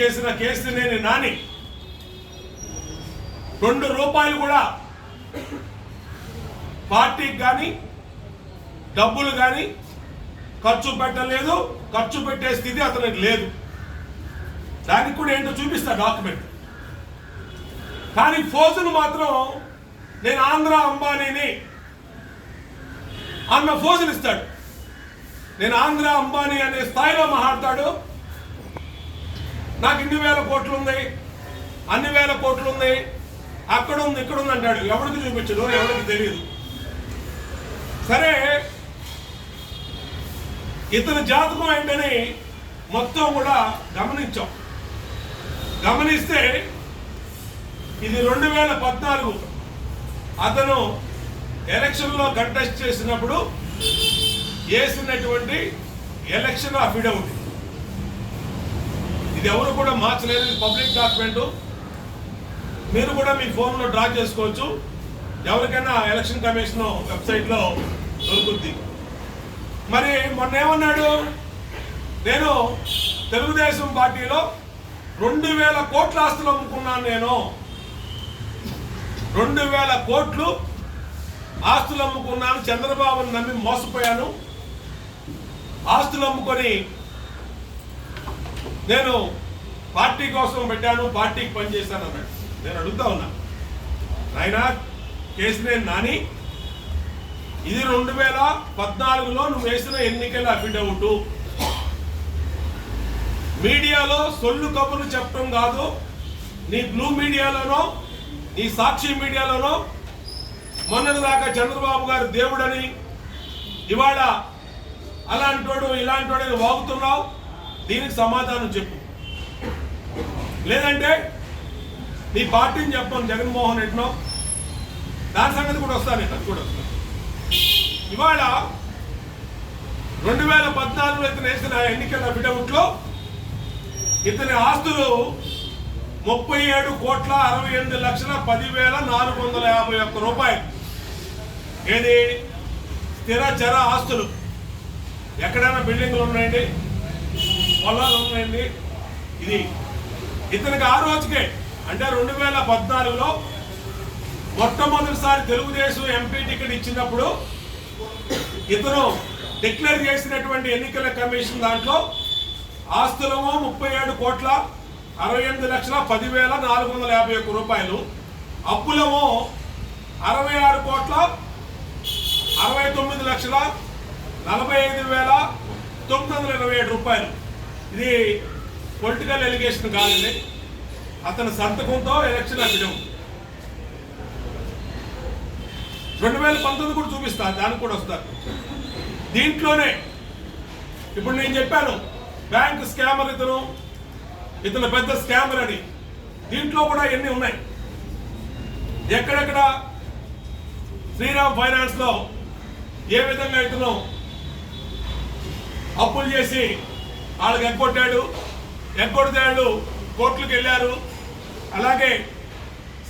చేసిన కేసునేని నాని రెండు రూపాయలు కూడా పార్టీకి కానీ డబ్బులు కానీ ఖర్చు పెట్టలేదు. ఖర్చు పెట్టే స్థితి అతనికి లేదు. దానికి కూడా ఏంటో చూపిస్తా డాక్యుమెంట్. కానీ ఫోజును మాత్రం నేను ఆంధ్ర అంబానీని అన్న ఫోజులు ఇస్తాడు నేను ఆంధ్ర అంబానీ అనే స్థాయిలో మాట్లాడతాడు. నాకు ఇన్ని వేల కోట్లు ఉంది అన్ని వేల కోట్లు ఉంది అక్కడ ఉంది ఇక్కడ ఉంది అంటాడు. ఎవరికి చూపించడు ఎవరికి తెలియదు సరే ఇతని జాతకం ఏంటని మొత్తం కూడా గమనించాం. గమనిస్తే ఇది రెండు వేల పద్నాలుగు. అతను ఎలక్షన్లో కంటెస్ట్ చేసినప్పుడు వేసినటువంటి ఎలక్షన్ అఫిడవిట్ ఇది ఎవరు కూడా మార్చలేదు పబ్లిక్ డాక్యుమెంట్. మీరు కూడా మీ ఫోన్లో డ్రా చేసుకోవచ్చు. ఎవరికైనా ఎలక్షన్ కమిషన్ వెబ్సైట్లో దొరుకుద్ది. మరి మొన్న ఏమన్నాడు నేను తెలుగుదేశం పార్టీలో రెండు వేల కోట్ల ఆస్తులు అమ్ముకున్నాను నేను. రెండు వేల కోట్లు ఆస్తులు అమ్ముకున్నాను. చంద్రబాబును నమ్మి మోసపోయాను. ఆస్తులు అమ్ముకొని నేను పార్టీ కోసం పెట్టాను పార్టీకి పనిచేశాను అన్నాడు. నేను అడుగుతా ఉన్నా నాయనా కేసినేని నాని ఇది రెండు వేల పద్నాలుగులో నువ్వు వేసిన ఎన్నికల అఫిడవిట్. మీడియాలో సొల్లు కబుర్లు చెప్పడం కాదు. నీ బ్లూ మీడియాలోనో నీ సాక్షి మీడియాలోనో మొన్నటిదాకా చంద్రబాబు గారు దేవుడని ఇవాళ అలాంటోడు ఇలాంటోడని వాగుతున్నావు. దీనికి సమాధానం చెప్పు. లేదంటే నీ పార్టీని చెప్పను జగన్మోహన్ రెడ్డినో. దాని సంగతి కూడా వస్తాను నేను అది కూడా వస్తాను ఇవాళ రెండు వేల పద్నాలుగులో ఇతను వేసిన ఎన్నికల అఫిడవిట్లో ఇతని ఆస్తులు ముప్పై ఏడు కోట్ల అరవై ఎనిమిది లక్షల పదివేల నాలుగు వందల యాభై ఒక్క రూపాయలు. ఏది? స్థిర చర ఆస్తులు. ఎక్కడైనా బిల్డింగ్లు ఉన్నాయండి? పొలాలు ఉన్నాయండి ఇది ఇతనికి ఆ రోజుకే అంటే రెండు వేల పద్నాలుగులో మొట్టమొదటిసారి తెలుగుదేశం ఎంపీ టికెట్ ఇచ్చినప్పుడు ఇతను డిక్లేర్ చేసినటువంటి ఎన్నికల కమిషన్ దాంట్లో ఆస్తులము ముప్పై ఏడు కోట్ల అరవై ఎనిమిది లక్షల పదివేల నాలుగు వందల యాభై ఒక్క రూపాయలు. అప్పులము అరవై ఆరు కోట్ల అరవై తొమ్మిది లక్షల నలభై ఐదు వేల తొమ్మిది వందల ఇరవై ఏడు రూపాయలు. ఇది పొలిటికల్ ఎలిగేషన్ కాదండి. అతని సంతకంతో ఎలక్షన్ అవ్వడం రెండు వేల పంతొమ్మిది కూడా చూపిస్తా దానికి కూడా వస్తారు దీంట్లోనే ఇప్పుడు నేను చెప్పాను బ్యాంక్ స్కామర్ ఇతను ఇతను పెద్ద స్కామర్ అని. దీంట్లో కూడా ఎన్ని ఉన్నాయి? ఎక్కడెక్కడ? శ్రీరామ్ ఫైనాన్స్లో ఏ విధంగా ఇతను అప్పులు చేసి వాళ్ళకి ఎగ్గొట్టాడు ఎగ్గొడితే కోర్టులకు వెళ్ళారు. అలాగే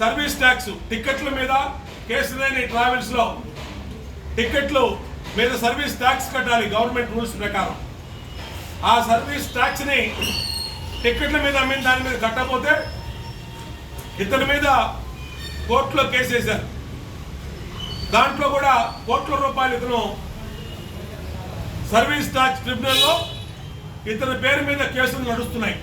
సర్వీస్ ట్యాక్స్ టిక్కెట్ల మీద కేసులేని ట్రావెల్స్లో టిక్కెట్లు మీద సర్వీస్ ట్యాక్స్ కట్టాలి గవర్నమెంట్ రూల్స్ ప్రకారం. ఆ సర్వీస్ ట్యాక్స్ని టిక్కెట్ల మీద అమ్మిన దాని మీద కట్టకపోతే ఇతని మీద కోర్టులో కేసు వేశారు. దాంట్లో కూడా కోట్ల రూపాయలు ఇతను సర్వీస్ ట్యాక్స్ ట్రిబ్యునల్లో ఇతని పేరు మీద కేసులు నడుస్తున్నాయి.